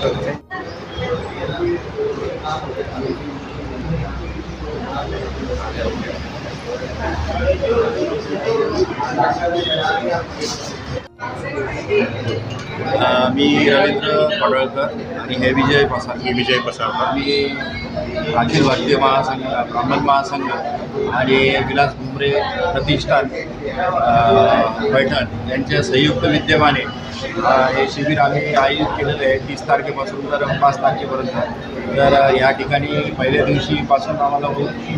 मी रवींद्र पडळकर आणि हे विजय पसार हे विजय पसारकर मी अखिल भारतीय महासंघ ब्राह्मण महासंघ आणि विलास भुमरे प्रतिष्ठान पैठण यांच्या संयुक्त विद्यमाने हे शिबिर आम्ही आयोजित केलेलं आहे तीस तारखेपासून तर पाच तारखेपर्यंत. तर या ठिकाणी पहिल्या दिवशीपासून आम्हाला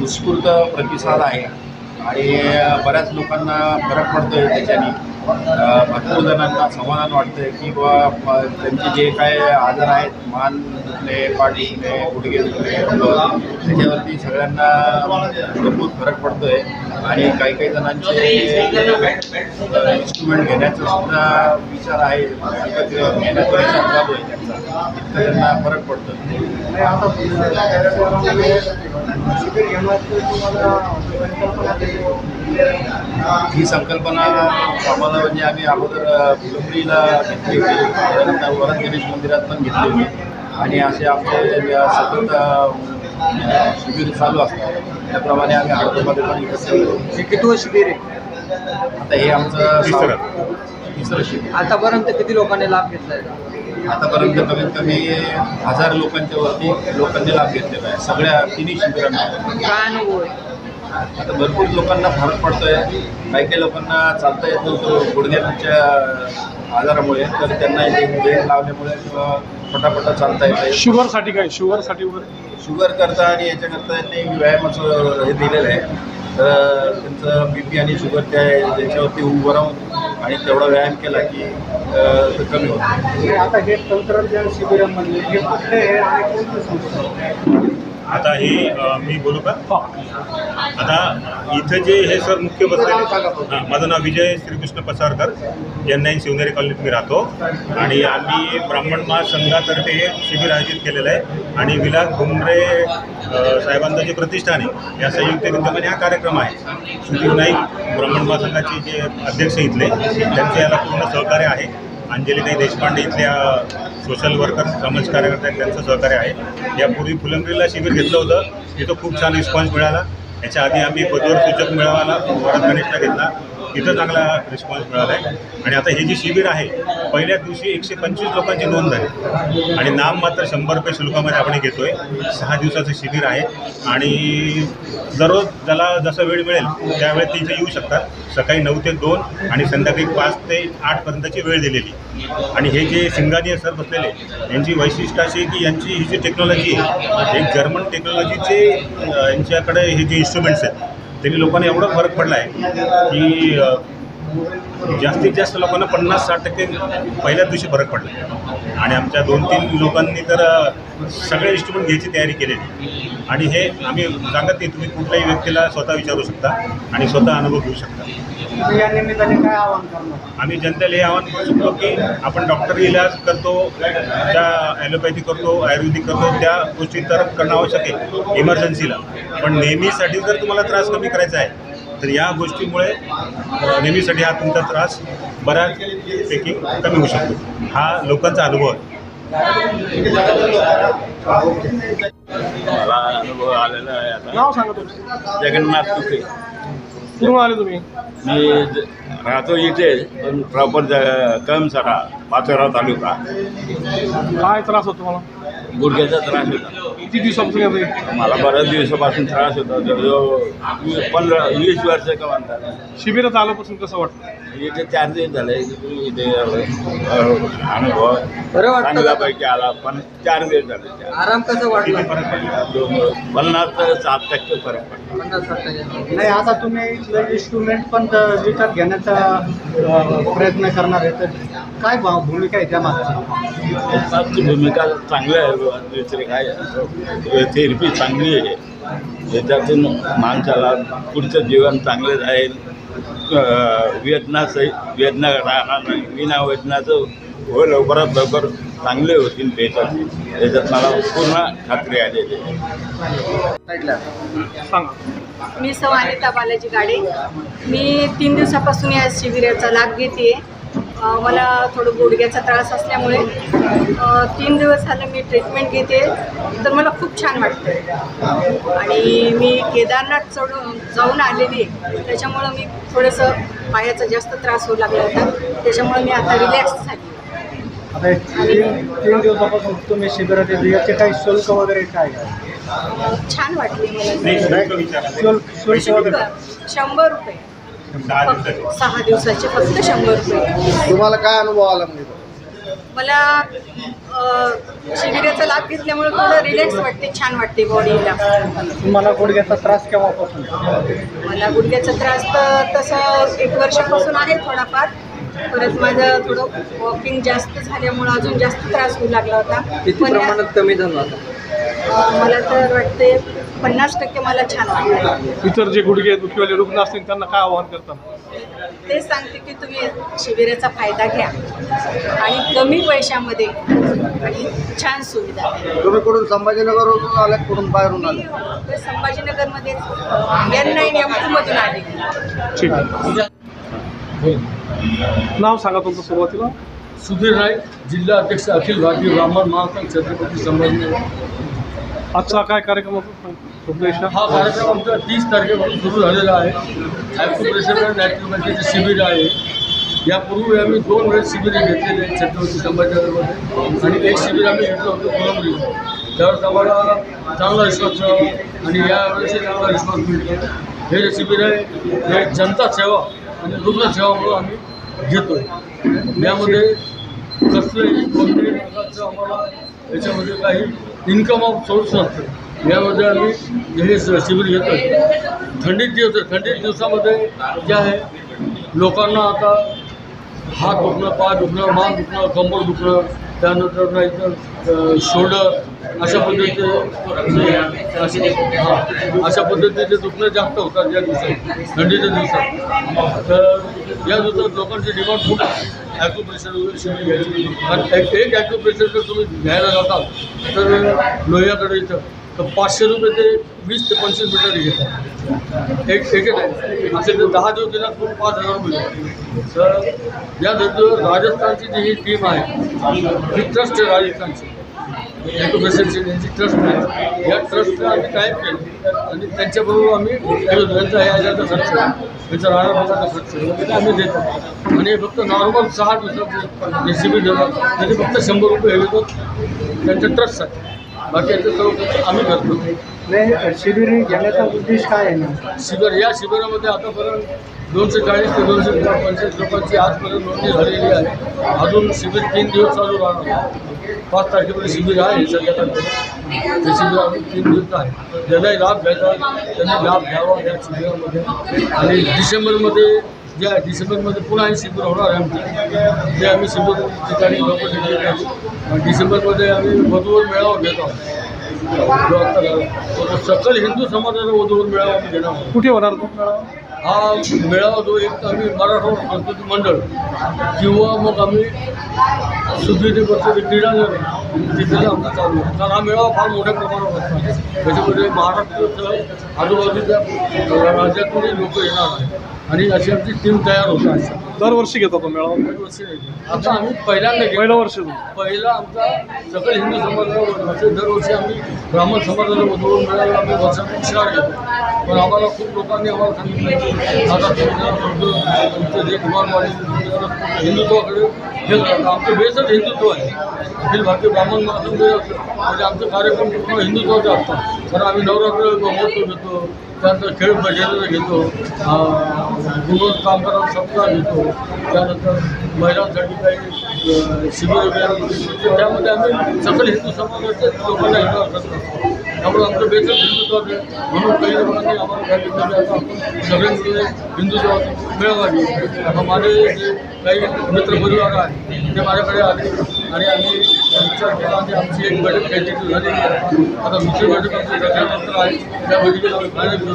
उत्स्फूर्त प्रतिसाद आहे. आणि बऱ्याच लोकांना फरक पडतो आहे त्याच्याने. भरपूर जणांना समाधान वाटतं की बुवा त्यांचे जे काय आजार आहेत मान दुखले पाठ दुखले गुडघे दुखले त्याच्यावरती सगळ्यांना भरपूर फरक पडतो आहे आणि काही काही जणांचे इन्स्ट्रुमेंट घेण्याचा सुद्धा विचार आहे. घेण्याचा विचार चालू आहे त्यांचा. त्यांना फरक पडतो ही संकल्पना आम्हाला म्हणजे आम्ही अगोदर फुलंब्रीला घेतली होती. त्यानंतर वरद गणेश मंदिरात पण घेतली होती. आणि असे आमचे सतत शिबिर चालू असतात त्याप्रमाणे आम्ही हळदीमध्ये पण. हे किती शिबिर आहे? आता हे आमचं तिसरं. शिबिर. आतापर्यंत किती लोकांनी लाभ घेतलाय आतापर्यंत कमीत कमी हजार लोकांच्या वरती लोकांनी लाभ घेतलेला आहे. सगळ्या तिन्ही शिबिरांना काय अनुभव आहे? आता भरपूर लोकांना फरक पडतोय. काही काही लोकांना चालता येत नव्हतं गुडघ्यांच्या आजारामुळे तर त्यांना इथे वेळ लावल्यामुळे किंवा पटापटा चालता येतं शुगरसाठी काय? शुगरसाठी वगैरे? शुगर करता आणि याच्याकरता त्यांनी व्यायामाचं हे दिलेलं आहे. तर त्यांचं बी पी आणि शुगर त्या त्याच्यावरती उभं राहून आणि तेवढा व्यायाम केला की कमी होतं. हे आता हे तंत्रज्ञान शिबिरांमध्ये हे कुठले आहे आणि कोणते संस्था? आता हे मी बोलू का? आता इथं जे हे सर मुख्य बसलेले हां, माझं नाव विजय श्रीकृष्ण पसारकर नाईन शिवनेरी कॉलनीत मी राहतो. आणि आम्ही ब्राह्मण महासंघातर्फे हे शिबिर आयोजित केलेलं आहे. आणि विलास भुमरे अ, साहेबांचं जे प्रतिष्ठान आहे या संयुक्त विद्यमाने हा कार्यक्रम आहे. सुधीर नाईक ब्राह्मण महासंघाचे जे अध्यक्ष इथले त्यांचे याला पूर्ण सहकार्य आहे. अंजलीताई देशपांडे इथल्या सोशल वर्कर समाज कार्यकर्ते आहेत त्यांचं सहकार्य आहे. यापूर्वी फुलंब्रीला शिबिर घेतलं होतं. तिथं खूप छान रिस्पॉन्स मिळाला. याच्या आधी आम्ही पदवर सूचक मिळवायला वरद गणेशला घेतला. तिथं चांगला रिस्पॉन्स मिळाला आहे आणि आता हे जे शिबिर आहे पहिल्या दिवशी एकशे पंचवीस लोकांची नोंद झाली. आणि नाम मात्र शंभर रुपये शुल्कामध्ये आपण घेतो घेतोय. सहा दिवसाचं शिबिर आहे. आणि दररोज ज्याला जसा वेळ मिळेल त्यावेळेस ते इथे येऊ शकतात. सकाळी नऊ ते दोन आणि संध्याकाळी पाच ते आठपर्यंतची वेळ दिलेली. आणि हे जे सिंगानिया सर बसलेले यांची वैशिष्ट्य अशी की यांची ही जी टेक्नॉलॉजी आहे एक जर्मन टेक्नॉलॉजीचे यांच्याकडे हे जे इन्स्ट्रुमेंट्स आहेत त्यांनी लोकांना एवढा फरक पडला आहे की जास्तीत जास्त लोकांना पन्नास साठ टक्के पहिल्याच दिवशी फरक पडला. आणि आमच्या दोन तीन लोकांनी तर सगळे इन्स्ट्रुमेंट घ्यायची तयारी केलेली. आणि हे आम्ही सांगत नाही तुम्ही कुठल्याही व्यक्तीला स्वतः विचारू शकता आणि स्वतः अनुभव घेऊ शकता. तुम्ही या निमित्ताने काय आवाहन करणार? आम्ही जनतेला हे आवाहन करू शकतो की आपण डॉक्टरी इलाज करतो त्या ॲलोपॅथी करतो आयुर्वेदिक करतो त्या गोष्टी तर करणं आवश्यक आहे इमर्जन्सीला. पण नेहमीसाठी जर तुम्हाला त्रास कमी करायचा आहे तर या गोष्टीमुळे नेहमीसाठी हा तुमचा त्रास बऱ्याचपैकी कमी होऊ शकतो. हा लोकांचा अनुभव आहे. मला अनुभव आलेला आहे आता. नाव सांगा तुमचं. जगन्नाथ तुके कुठून आले तुम्ही? मी ज- राहतो इथे पण प्रॉपर ज कमसरा पाचोरा तालुका. काय त्रास होतो तुम्हाला? गुडघ्याचा त्रास होता. किती दिवसापासून येतोय? मला बऱ्याच दिवसापासून त्रास होता. जवळजवळ पंधरा वीस वर्ष का म्हणतात शिबिरात आल्यापासून कसं वाटतं? इथे चार दिवस झाले इथे अनुभव. चांगल्यापैकी आला पण चार दिवस झाले. आराम कसा वाटला? पन्नास ते साठ टक्के फरक पडला. पन्नास साठ टक्के. नाही आता तुम्ही इन्स्ट्रुमेंट पण त- विकत घेण्याचा प्रयत्न करणार आहे. तर काय भूमिका आहे त्या मागची? भूमिका चांगली आहे. दुसरी काय? थेरपी चांगली आहे. याच्यातून माणसाला पुढचं जीवन चांगलं राहील. अं, वेदना सही वेदना राहणार नाही. विना वेदनाचं हो लवकरात लवकर चांगले होतील पेशंट. याच्यात मला पूर्ण खात्री आलेली आहे. सांगा. मी सौ अनिता बालाजी गाडे. मी तीन दिवसापासून या शिबिराचा लाभ घेते मला थोडं गुडघ्याचा त्रास असल्यामुळे तीन दिवस झालं मी ट्रीटमेंट घेते. तर मला खूप छान वाटतं आणि मी केदारनाथ चढून जाऊन आलेली आहे. त्याच्यामुळं मी थोडंसं पायाचा जास्त त्रास होऊ लागला होता. त्याच्यामुळे मी आता रिलॅक्स झाली. आता तीन दिवसापासून तुम्ही शिबिरात येतो. याचे काही शुल्क वगैरे काय छान वाटली मला. शुल्क शंभर रुपये. फक्त सहा दिवसाचे फक्त शंभर रुपये. तुम्हाला काय अनुभव आला म्हणजे? मला अ, शिबिराचा लाभ घेतल्यामुळे थोडं रिलॅक्स वाटते छान वाटते बॉडीला तुम्हाला गुडघ्याचा त्रास केव्हापासून? मला गुडघ्याचा त्रास तर तसं एक वर्षापासून आहे थोडाफार. परत माझं थोडं वॉकिंग जास्त झाल्यामुळं अजून जास्त त्रास होऊ लागला होता. किती पण प्रमाणात कमी झाला आता अ, मला तर वाटते पन्नास टक्के मला छान वाटतं इतर जे गुडघे दुखीवाले रुग्ण असतील त्यांना काय आवाहन करतात ते सांगते की तुम्ही शिबिराचा फायदा घ्या आणि कमी पैशामध्ये आणि छान सुविधा तुम्ही कुठून संभाजीनगरवरून आले कुठून बाहेरून अ, संभाजीनगरमध्ये एन नाईन एम टूमधून आले. ठीक आहे. नाव सांगा तुमचं सुरुवातीला. सुधीर नाईक जिल्हा अध्यक्ष अखिल भारतीय ब्राह्मण महासंघ छत्रपती संभाजीनगर आजचा काय कार्यक्रम हा कार्यक्रम आमचा तीस तारखेपासून सुरू झालेला आहे. आणि ॲक्युपंक्चरचे शिबिर आहे. यापूर्वी आम्ही दोन वेळेस शिबिरे घेतलेले आहेत छत्रपती संभाजीनगरमध्ये. आणि एक शिबिर आम्ही घेतलं होतं फुलंब्री त्यावेळेस आम्हाला चांगला रिस्पॉन्स मिळाला. आणि यावेळेसही चांगला रिस्पॉन्स मिळतो. हे जे शिबिर आहे हे जनता सेवा आणि रुग्ण सेवा म्हणून आम्ही घेतो यामध्ये कसलंही कोणत्याही प्रकारचं आम्हाला याच्यामध्ये काही इन्कम ऑफ सोर्स नसतं यामध्ये आम्ही हे शिबिर घेतो थंडीत दिवस आहे. थंडीत दिवसामध्ये जे आहे लोकांना आता हात दुखणं पाय दुखणं मान दुखणं कंबर दुखणं त्यानंतर नाही तर शोल्डर अशा पद्धतीचे अशा पद्धतीचे दुखणं जास्त होतात या दिवसात थंडीच्या दिवसात. तर या दिवसात लोकांची डिमांड खूप ॲक्युप्रेशर वगैरे घ्यायची एक ॲक्युप्रेशर जर तुम्ही घ्यायला जाताल तर लोह्याकडे इथं तर पाचशे रुपये ते वीस ते पंचवीस मीटर घेतात एक एक टाईम असे ते दहा दिवस दिला पूर्ण पाच हजार रुपये. तर या धर्तीवर राजस्थानची जी ही टीम आहे ही ट्रस्ट आहे राजस्थानची. ॲक्युप्रेशरची यांची ट्रस्ट आहे. या ट्रस्टला आम्ही टाईप केलं. आणि त्यांच्याबरोबर आम्ही. त्यांचा हे याचा खर्च त्यांचा राहण्याचा खर्च वगैरे आम्ही देतो. आणि हे फक्त नॉर्मल सहा दिवसाचे जे शिबिर देतात त्याचे फक्त शंभर रुपये हे देतात त्यांच्या ट्रस्टसाठी बाकी याचं सर्व खर्च आम्ही करतो. नाही शिबिर घेण्याचा उद्देश काय आहे? शिबिर या शिबिरामध्ये आतापर्यंत दोनशे चाळीस ते दोनशे पंचवीस लोकांची आजपर्यंत नोंदणी झालेली आहे. अजून शिबिर तीन दिवस चालू राहणार. पाच तारखेपर्यंत शिबिर आहे सध्या ते शिबिर आम्ही तीन दिवस आहे. ज्यालाही लाभ घ्यायचा त्यांनी लाभ घ्यावा या शिबिरामध्ये. आणि डिसेंबरमध्ये जे आहे डिसेंबरमध्ये पुन्हा हे शिबिर होणार आहे आमचे ते आम्ही शिबिर ठिकाणी लोक डिसेंबरमध्ये आम्ही वधूवर मेळावा घेत आहोत. सकल हिंदू समाजाचा वधूवर मेळावा आम्ही घेणार कुठे होणार तो मेळावा? हा मेळावा जो एक आम्ही मराठा सांस्कृतिक मंडळ किंवा मग आम्ही सुद्धी परिषद क्रीडांगण तिथे आमचा चालू आहे. कारण हा मेळावा फार मोठ्या प्रमाणावर असतो त्याच्यामध्ये महाराष्ट्राचं आजूबाजूच्या राज्यातूनही लोक येणार आहे आणि अशी आमची टीम तयार होत आहे. दरवर्षी घेतो तो मेळावा. आता आम्ही पहिल्यांदा पहिलं गेलो वर्ष. पहिला आमचा सकल हिंदू समाजाला वर्षी दरवर्षी आम्ही ब्राह्मण समाजाला बोलवून मिळाला आम्ही वर्षातून चार घेतो पण आम्हाला खूप लोकांनी आम्हाला सांगितलं की आता तुमचं तुमचं जे कुमारवाडी हिंदुत्वाकडे गेलं आमचं बेसच हिंदुत्व आहे. अखिल भारतीय ब्राह्मण महासंघ म्हणजे आमचं कार्यक्रम पूर्ण हिंदुत्वाचे असतात तर आम्ही नवरात्र महोत्सव घेतो त्यानंतर खेळ भजनं घेतो गुणवत कामगारांचा सप्ताह घेतो त्यानंतर महिलांसाठी काही शिबिर वगैरे त्यामध्ये आम्ही सकल हिंदू समाजाचे लोकांना हिंदू असतात त्यामुळे आमचं बेसच हिंदुत्वाचं आहे. म्हणून काही लोकांनी आम्हाला सांगितलं की आता आपण सगळे मिळून हिंदुत्वाचा मेळावा घेऊ. आता माझे जे काही मित्रपरिवार आहे ते माझ्याकडे आले. आणि आम्ही विचार केला आणि आमची एक बैठक घ्यायची झाली. आता दुसरी बैठक आमची त्याच्यानंतर आहे. त्या बैठकीला आम्ही फायदा करू.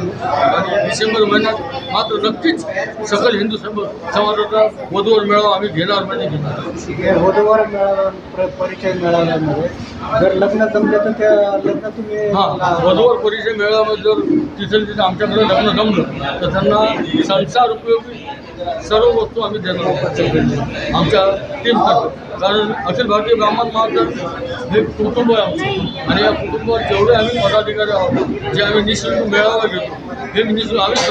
आणि डिसेंबर महिन्यात मात्र नक्कीच सकल हिंदू सम समाजाचा वधूवर मेळावा आम्ही घेणार म्हणजे घेणार. वधूवर मेळावा परिचय मेळाव्यामध्ये. जर लग्न जमलं तर त्या लग्न तुम्ही हां वधूवर परिचय मेळावा जर तिथे तिथे आमच्याकडे लग्न जमलं तर त्यांना संसार उपयोगी सर्व वस्तू आम्ही देणार आमच्या टीमतर्फे कारण अखिल भारतीय ब्राह्मण महासंघ हे कुटुंब आहे आमचं. आणि या कुटुंबात जेवढे आम्ही पदाधिकारी आहोत जे आम्ही निशुल्क मेळावा घेतो हे निशुल्क आम्ही